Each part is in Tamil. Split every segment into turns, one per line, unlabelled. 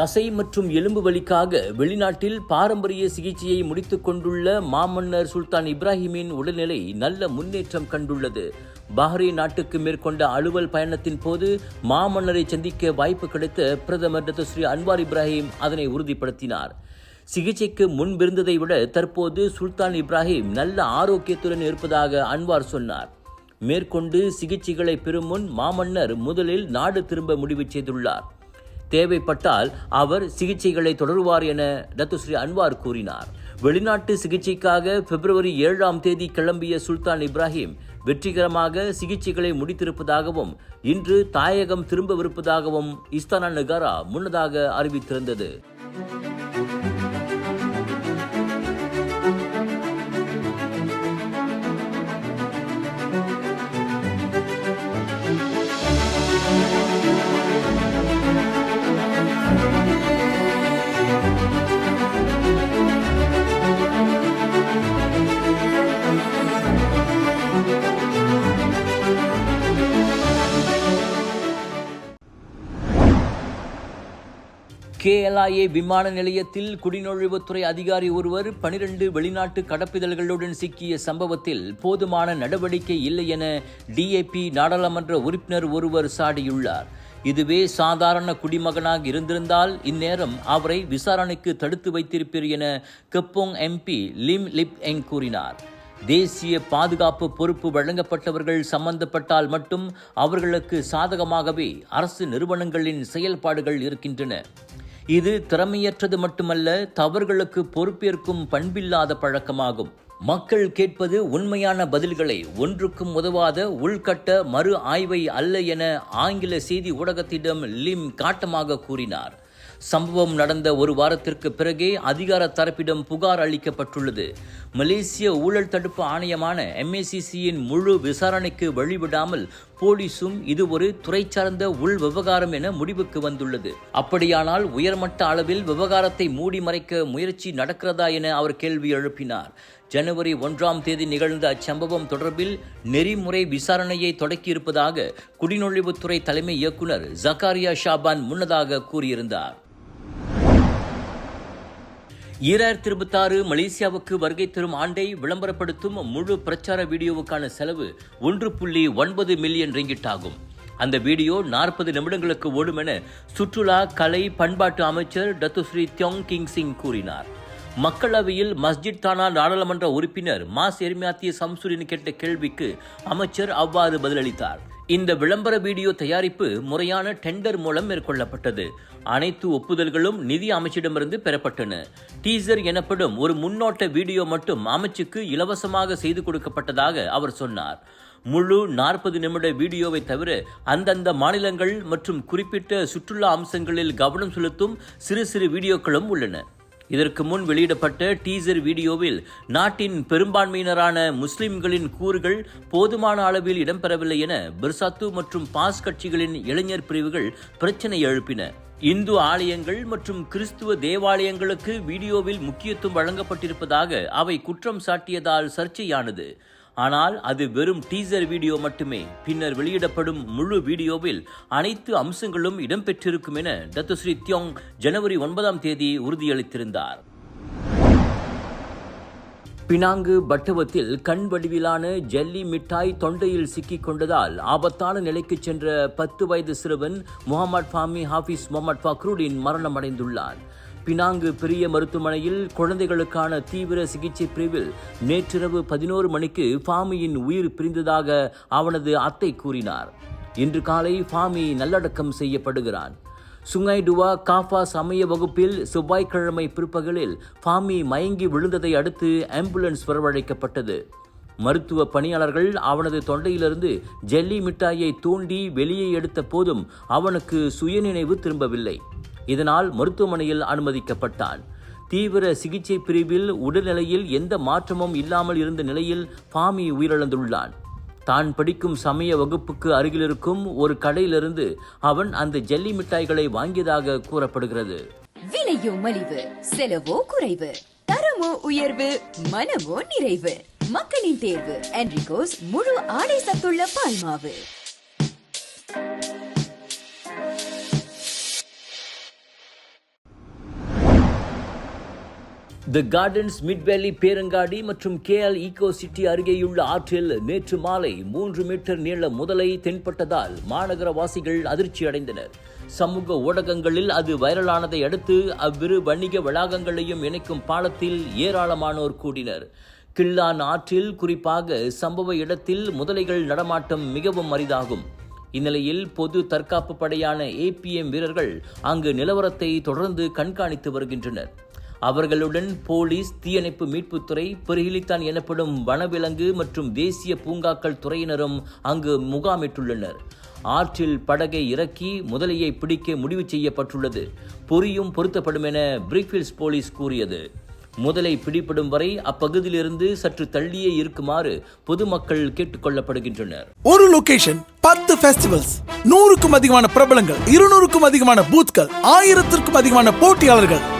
தசை மற்றும் எலும்பு வலிக்காக வெளிநாட்டில் பாரம்பரிய சிகிச்சையை முடித்துக் கொண்டுள்ள மாமன்னர் சுல்தான் இப்ராஹிமின் உடல்நிலை நல்ல முன்னேற்றம் கண்டுள்ளது. பஹ்ரைன் நாட்டுக்கு மேற்கொண்ட அலுவல் பயணத்தின் போது மாமன்னரை சந்திக்க வாய்ப்பு கிடைத்த பிரதமர் டாக்டர் ஸ்ரீ அன்வார் இப்ராஹிம் அதனை உறுதிப்படுத்தினார். சிகிச்சைக்கு முன்பிருந்ததை விட தற்போது சுல்தான் இப்ராஹிம் நல்ல ஆரோக்கியத்துடன் இருப்பதாக அன்வார் சொன்னார். மேற்கொண்டு சிகிச்சைகளை பெறும் முன் மாமன்னர் முதலில் நாடு திரும்ப முடிவு செய்துள்ளார். தேவைப்பட்டால் அவர் சிகிச்சைகளை தொடருவார் என டத்துஸ்ரீ அன்வார் கூறினார். வெளிநாட்டு சிகிச்சைக்காக பிப்ரவரி ஏழாம் தேதி கிளம்பிய சுல்தான் இப்ராஹிம் வெற்றிகரமாக சிகிச்சைகளை முடித்திருப்பதாகவும் இன்று தாயகம் திரும்பவிருப்பதாகவும் இஸ்தானா நகாரா முன்னதாக அறிவித்திருந்தது. கேஎல்ஐஏ விமான நிலையத்தில் குடிநுழைவுத்துறை அதிகாரி ஒருவர் பனிரெண்டு வெளிநாட்டு கடப்பிதழ்களுடன் சிக்கிய சம்பவத்தில் போதுமான நடவடிக்கை இல்லை என டிஏபி நாடாளுமன்ற உறுப்பினர் ஒருவர் சாடியுள்ளார். இதுவே சாதாரண குடிமகனாக இருந்திருந்தால் இந்நேரம் அவரை விசாரணைக்கு தடுத்து வைத்திருப்பீர் என கெப்போங் எம்பி லிம் லிப் எங் கூறினார். தேசிய பாதுகாப்பு பொறுப்பு வழங்கப்பட்டவர்கள் சம்பந்தப்பட்டால் மட்டும் அவர்களுக்கு சாதகமாகவே அரசு நிறுவனங்களின் செயல்பாடுகள் இருக்கின்றன. இது திறமையற்றது மட்டுமல்ல தவறுகளுக்கு பொறுப்பேற்கும் பண்பில்லாத பழக்கமாகும். மக்கள் கேட்பது உண்மையான பதில்களை ஒன்றுக்கும் உதவாத உள்கட்ட மறு ஆய்வை அல்ல என ஆங்கில செய்தி ஊடகத்திடம் லிம் காட்டமாக கூறினார். சம்பவம் நடந்த ஒரு வாரத்திற்கு பிறகே அதிகார தரப்பிடம் புகார் அளிக்கப்பட்டுள்ளது. மலேசிய ஊழல் தடுப்பு ஆணையமான எம்ஏசிசியின் முழு விசாரணைக்கு வழிவிடாமல் போலீசும் இது ஒரு துறை சார்ந்த உள் விவகாரம் என முடிவுக்கு வந்துள்ளது. அப்படியானால் உயர்மட்ட அளவில் விவகாரத்தை மூடி மறைக்க முயற்சி நடக்கிறதா என அவர் கேள்வி எழுப்பினார். ஜனவரி ஒன்றாம் தேதி நிகழ்ந்த அச்சம்பவம் தொடர்பில் நெறிமுறை விசாரணையை தொடக்கியிருப்பதாக குடிநுழைவுத்துறை தலைமை இயக்குனர் ஜக்காரியா ஷாபான் முன்னதாக கூறியிருந்தார். ஈராயிரத்தி இருபத்தாறு மலேசியாவுக்கு வருகை தரும் ஆண்டை விளம்பரப்படுத்தும் முழு பிரச்சார வீடியோவுக்கான செலவு ஒன்று புள்ளி ஒன்பது மில்லியன் ரிங்கிட் ஆகும் அந்த வீடியோ நாற்பது நிமிடங்களுக்கு ஓடும் என சுற்றுலா கலை பண்பாட்டு அமைச்சர் டத்துஸ்ரீ தியோங் கிங் சிங் கூறினார். மக்களவையில் மஸ்ஜித் தானா நாடாளுமன்ற உறுப்பினர் மாஸ் எர்மியாத்திய சம்சுரின் கேட்ட கேள்விக்கு அமைச்சர் அவ்வாறு பதிலளித்தார். இந்த விளம்பர வீடியோ தயாரிப்பு முறையான டெண்டர் மூலம் மேற்கொள்ளப்பட்டது. அனைத்து ஒப்புதல்களும் நிதி அமைச்சிடமிருந்து பெறப்பட்டன. டீசர் எனப்படும் ஒரு முன்னோட்ட வீடியோ மட்டும் அமைச்சுக்கு இலவசமாக செய்து கொடுக்கப்பட்டதாக அவர் சொன்னார். முழு நாற்பது நிமிட வீடியோவை தவிர அந்தந்த மாநிலங்கள் மற்றும் குறிப்பிட்ட சுற்றுலா அம்சங்களில் கவனம் செலுத்தும் சிறு சிறு வீடியோக்களும் உள்ளன. இதற்கு முன் வெளியிடப்பட்ட டீசர் வீடியோவில் நாட்டின் பெரும்பான்மையினரான முஸ்லிம்களின் கூறுகள் போதுமான அளவில் இடம்பெறவில்லை என பிர்சாத்து மற்றும் பாஸ் கட்சிகளின் இளைஞர் பிரிவுகள் பிரச்சனை எழுப்பின. இந்து ஆலயங்கள் மற்றும் கிறிஸ்துவ தேவாலயங்களுக்கு வீடியோவில் முக்கியத்துவம் வழங்கப்பட்டிருப்பதாக அவை குற்றம் சாட்டியதால் சர்ச்சையானது. ஆனால் அது வெறும் டீசர் வீடியோ மட்டுமே. பின்னர் வெளியிடப்படும் முழு வீடியோவில் அனைத்து அம்சங்களும் இடம்பெற்றிருக்கும் என டத்துஸ்ரீ தியோங் ஜனவரி ஒன்பதாம் தேதி உறுதியளித்திருந்தார். பினாங்கு பட்டவத்தில் கண் வடிவிலான ஜெல்லி மிட்டாய் தொண்டையில் சிக்கிக் கொண்டதால் ஆபத்தான நிலைக்கு சென்ற பத்து வயது சிறுவன் Muhammad Fahmi Hafiz Muhammad Fakhruddin மரணம் அடைந்துள்ளார் பினாங்கு பெரிய மருத்துவமனையில் குழந்தைகளுக்கான தீவிர சிகிச்சை பிரிவில் நேற்றிரவு பதினோரு மணிக்கு ஃபாமியின் உயிர் பிரிந்ததாக அவனது அத்தை கூறினார். இன்று காலை ஃபாமி நல்லடக்கம் செய்யப்படுகிறான். சுங்கைடுவா காஃபா சமய வகுப்பில் செவ்வாய்க்கிழமை பிற்பகலில் ஃபாமி மயங்கி விழுந்ததை அடுத்து ஆம்புலன்ஸ் வரவழைக்கப்பட்டது. மருத்துவ பணியாளர்கள் அவனது தொண்டையிலிருந்து ஜெல்லி மிட்டாயை தூண்டி வெளியே எடுத்த போதும் அவனுக்கு சுயநினைவு திரும்பவில்லை. இதனால் மருத்துவமனையில் அனுமதிக்கப்பட்டான். தீவிர சிகிச்சை பிரிவில் உடல்நிலையில் எந்த மாற்றமும் இல்லாமல் இருந்த நிலையில் பாமி உயிரிழந்துள்ளான். தான் படிக்கும் சமய வகுப்புக்கு அருகில் இருக்கும் ஒரு கடையிலிருந்து அவன் அந்த ஜெல்லி மிட்டாய்களை வாங்கியதாக கூறப்படுகிறது.
விலையோ மலிவு செலவோ குறைவு தரமோ உயர்வு மனமோ நிறைவு. மக்களின் தேர்வு என்ரிகோஸ் முழு ஆடை சத்துள்ள பால்மாவு.
தி கார்டன்ஸ் மிட்வேலி பேரங்காடி மற்றும் கேஎல் ஈகோ சிட்டி அருகேயுள்ள ஆற்றில் நேற்று மாலை மூன்று மீட்டர் நீள முதலை தென்பட்டதால் மாநகரவாசிகள் அதிர்ச்சி அடைந்தனர். சமூக ஊடகங்களில் அது வைரலானதை அடுத்து அவ்விரு வணிக வளாகங்களையும் இணைக்கும் பாலத்தில் ஏராளமானோர் கூடினர். கிள்ளான் ஆற்றில் குறிப்பாக சம்பவ இடத்தில் முதலைகள் நடமாட்டம் மிகவும் அரிதாகும். இந்நிலையில் பொது தற்காப்பு படையான ஏபிஎம் வீரர்கள் அங்கு நிலவரத்தை தொடர்ந்து கண்காணித்து வருகின்றனர். அவர்களுடன் போலீஸ் தீயணைப்பு மீட்புத்துறை பெருகிலித்தான் எனப்படும் வனவிலங்கு மற்றும் தேசிய பூங்காக்கள் துறையினரும் அங்கு முகாமிட்டுள்ளனர். ஆற்றில் படகை இறக்கி முதலையை பிடிக்க முடிவு செய்யப்பட்டுள்ளது. பொறியும் பொருத்தப்படும் என பிரிக்ஃபீல்ட்ஸ் போலீஸ் கூறியது. முதலை பிடிபடும் வரை அப்பகுதியிலிருந்து சற்று தள்ளியே இருக்குமாறு பொதுமக்கள் கேட்டுக்கொள்ளப்படுகின்றனர்
ஒரு லொகேஷன் பத்து ஃபெஸ்டிவல்ஸ் நூறுக்கும் அதிகமான பிரபலங்கள் இருநூறுக்கும் அதிகமான பூத்கள் ஆயிரத்திற்கும் அதிகமான போட்டியாளர்கள்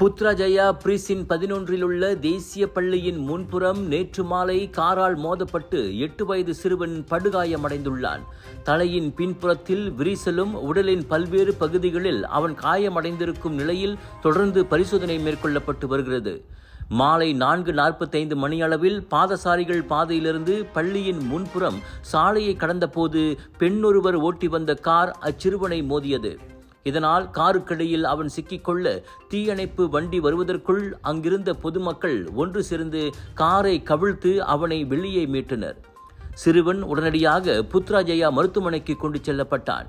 Putrajaya பிரிசின் பதினொன்றில் உள்ள தேசிய பள்ளியின் முன்புறம் நேற்று மாலை காரால் மோதப்பட்டு எட்டு வயது சிறுவன் படுகாயமடைந்துள்ளான். தலையின் பின்புறத்தில் விரிசலும் உடலின் பல்வேறு பகுதிகளில் அவன் காயமடைந்திருக்கும் நிலையில் தொடர்ந்து பரிசோதனை மேற்கொள்ளப்பட்டு வருகிறது. மாலை நான்கு நாற்பத்தைந்து மணியளவில் பாதசாரிகள் பாதையிலிருந்து பள்ளியின் முன்புறம் சாலையை கடந்தபோது பெண்ணொருவர் ஓட்டி வந்த கார் அச்சிறுவனை மோதியது. இதனால் காருக்கிடையில் அவன் சிக்கிக்கொள்ள தீயணைப்பு வண்டி வருவதற்குள் அங்கிருந்த பொதுமக்கள் ஒன்று சேர்ந்து காரை கவிழ்த்து அவனை வெளியே மீட்டனர். சிறுவன் உடனடியாக புத்ராஜயா மருத்துவமனைக்கு கொண்டு செல்லப்பட்டான்.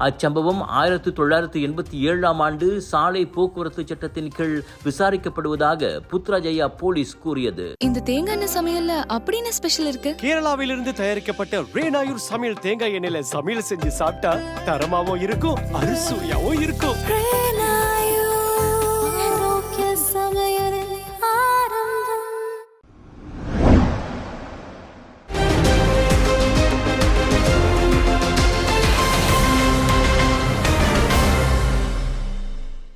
அச்சம்பவம் ஆயிரத்தி தொள்ளாயிரத்தி எண்பத்தி ஏழாம் ஆண்டு சாலை போக்குவரத்து சட்டத்தின் கீழ் விசாரிக்கப்படுவதாக புத்ராஜயா போலீஸ் கூறியது.
இந்த தேங்காய் எண்ணெய் சமையல்ல அப்படி என்ன ஸ்பெஷல் இருக்கு?
கேரளாவிலிருந்து தயாரிக்கப்பட்ட ரேனாயூர் சமையல் தேங்காய் எண்ணெயில சமையல் செஞ்சு சாப்பிட்டா தரமாவும் இருக்கும் அறுசுவையாவும் இருக்கும்.